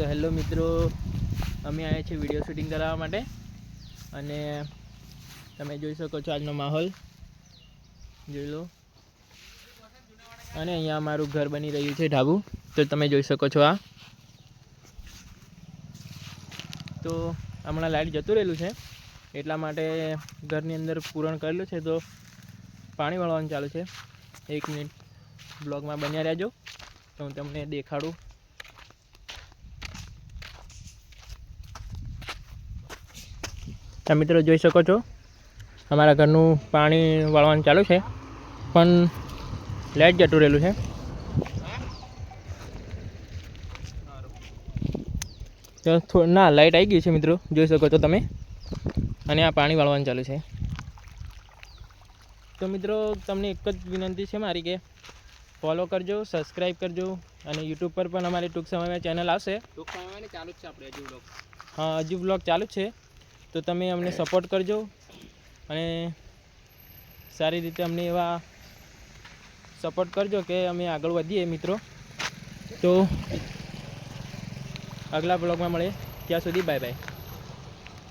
તો હેલો મિત્રો, અમે આવ્યા છીએ વીડિયો શૂટિંગ કરાવવા માટે. અને તમે જોઈ શકો છો આજનો માહોલ. જોઈ લો. અને અહીંયા અમારું ઘર બની રહ્યું છે ઢાબુ. તો તમે જોઈ શકો છો આ. તો હમણાં લાઇટ જતું રહેલું છે. એટલા માટે ઘરની અંદર પૂરણ કરેલું છે. તો પાણી વળવાનું ચાલુ છે. એક મિનિટ બ્લોગમાં બન્યા રહેજો. તો હું તમને દેખાડું. તમે મિત્રો જોઈ શકો છો. અમારા ઘરનું પાણી વાળવાનું ચાલુ છે. પણ લાઇટ જતું રહેલું છે. તો ના લાઇટ આવી ગઈ છે મિત્રો. જોઈ શકો છો તમે. અને આ પાણી વાળવાનું ચાલુ છે. તો મિત્રો તમને એક જ વિનંતી છે મારી કે ફોલો કરજો સબસ્ક્રાઈબ કરજો અને યુટ્યુબ પર પણ અમારી ટૂંક સમયમાં ચેનલ આવશે. ટૂંક સમયમાં ચાલુ જ છે આપણે હજુ બ્લોગ હા હજુ બ્લોગ ચાલુ જ છે. તો તમે અમને સપોર્ટ કરજો અને સારી રીતે અમને એવા સપોર્ટ કરજો કે અમે આગળ વધીએ મિત્રો. તો આગલા બ્લોગમાં મળે ત્યાં સુધી બાય બાય